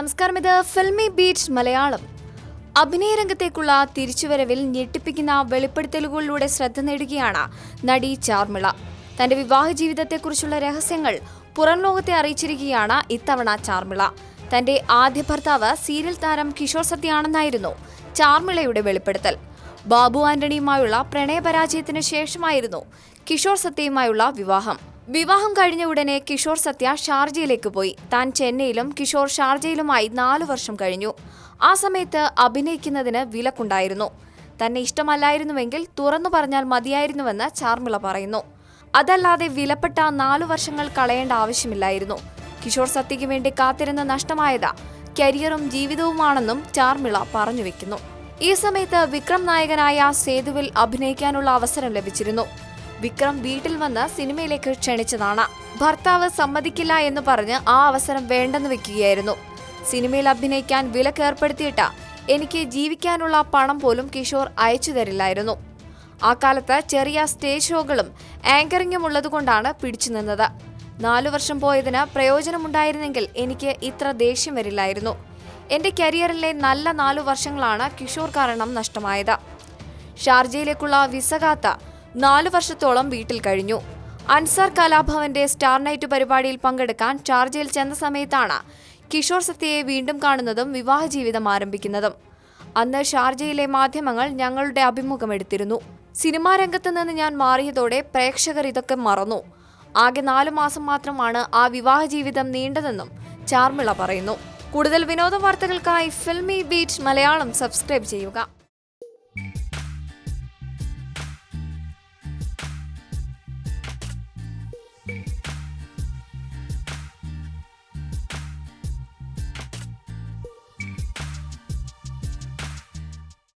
നമസ്കാരം. ഇത് ഫിൽമി ബീറ്റ് മലയാളം. അഭിനയ രംഗത്തേക്കുള്ള തിരിച്ചുവരവിൽ ഞെട്ടിപ്പിക്കുന്ന വെളിപ്പെടുത്തലുകളിലൂടെ ശ്രദ്ധ നേടുകയാണ് നടി ചാർമിള. തന്റെ വിവാഹ ജീവിതത്തെക്കുറിച്ചുള്ള രഹസ്യങ്ങൾ പുറം ലോകത്തെ അറിയിച്ചിരിക്കുകയാണ് ഇത്തവണ ചാർമിള. തന്റെ ആദ്യ ഭർത്താവ് സീരിയൽ താരം കിഷോർ സത്യാണെന്നായിരുന്നു ചാർമിളയുടെ വെളിപ്പെടുത്തൽ. ബാബു ആന്റണിയുമായുള്ള പ്രണയപരാജയത്തിന് ശേഷമായിരുന്നു കിഷോർ സത്യയുമായുള്ള വിവാഹം. വിവാഹം കഴിഞ്ഞ ഉടനെ കിഷോർ സത്യ ഷാർജയിലേക്ക് പോയി. താൻ ചെന്നൈയിലും കിഷോർ ഷാർജയിലുമായി നാലു വർഷം കഴിഞ്ഞു. ആ സമയത്ത് അഭിനയിക്കുന്നതിന് വിലക്കുണ്ടായിരുന്നു. തന്നെ ഇഷ്ടമല്ലായിരുന്നുവെങ്കിൽ തുറന്നു പറഞ്ഞാൽ മതിയായിരുന്നുവെന്ന് ചാർമിള പറയുന്നു. അതല്ലാതെ വിലപ്പെട്ട നാലു വർഷങ്ങൾ കളയേണ്ട ആവശ്യമില്ലായിരുന്നു. കിഷോർ സത്യയ്ക്ക് വേണ്ടി കാത്തിരുന്ന നഷ്ടമായത് കരിയറും ജീവിതവുമാണെന്നും ചാർമിള പറഞ്ഞു വെക്കുന്നു. ഈ സമയത്ത് വിക്രം നായകനായ സേതുവിൽ അഭിനയിക്കാനുള്ള അവസരം ലഭിച്ചിരുന്നു. വിക്രം വീട്ടിൽ വന്ന് സിനിമയിലേക്ക് ക്ഷണിച്ചതാണ്. ഭർത്താവ് സമ്മതിക്കില്ല എന്ന് പറഞ്ഞ് ആ അവസരം വേണ്ടെന്ന് വെക്കുകയായിരുന്നു. സിനിമയിൽ അഭിനയിക്കാൻ വിലക്കേർപ്പെടുത്തിയിട്ട് എനിക്ക് ജീവിക്കാനുള്ള പണം പോലും കിഷോർ അയച്ചു തരില്ലായിരുന്നു. ആ കാലത്ത് ചെറിയ സ്റ്റേജ് ഷോകളും ആങ്കറിങ്ങും ഉള്ളതുകൊണ്ടാണ് പിടിച്ചു നിന്നത്. നാലു വർഷം പോയതിന് പ്രയോജനമുണ്ടായിരുന്നെങ്കിൽ എനിക്ക് ഇത്ര ദേഷ്യം വരില്ലായിരുന്നു. എന്റെ കരിയറിലെ നല്ല നാലു വർഷങ്ങളാണ് കിഷോർ കാരണം നഷ്ടമായത്. ഷാർജയിലേക്കുള്ള വിസ കാത്ത നാലു വർഷത്തോളം വീട്ടിൽ കഴിഞ്ഞു. അൻസാർ കലാഭവന്റെ സ്റ്റാർ നൈറ്റ് പരിപാടിയിൽ പങ്കെടുക്കാൻ ഷാർജയിൽ ചെന്ന സമയത്താണ് കിഷോർ സത്യയെ വീണ്ടും കാണുന്നതും വിവാഹ ജീവിതം ആരംഭിക്കുന്നതും. അന്ന് ഷാർജയിലെ മാധ്യമങ്ങൾ ഞങ്ങളുടെ അഭിമുഖമെടുത്തിരുന്നു സിനിമാ രംഗത്ത് നിന്ന് ഞാൻ മാറിയതോടെ പ്രേക്ഷകർ ഇതൊക്കെ മറന്നു. ആകെ നാലു മാസം മാത്രമാണ് ആ വിവാഹ ജീവിതം നീണ്ടതെന്നും ചാർമിള പറയുന്നു. കൂടുതൽ വിനോദ വാർത്തകൾക്കായി ഫിൽമി ബീച്ച് മലയാളം സബ്സ്ക്രൈബ് ചെയ്യുക.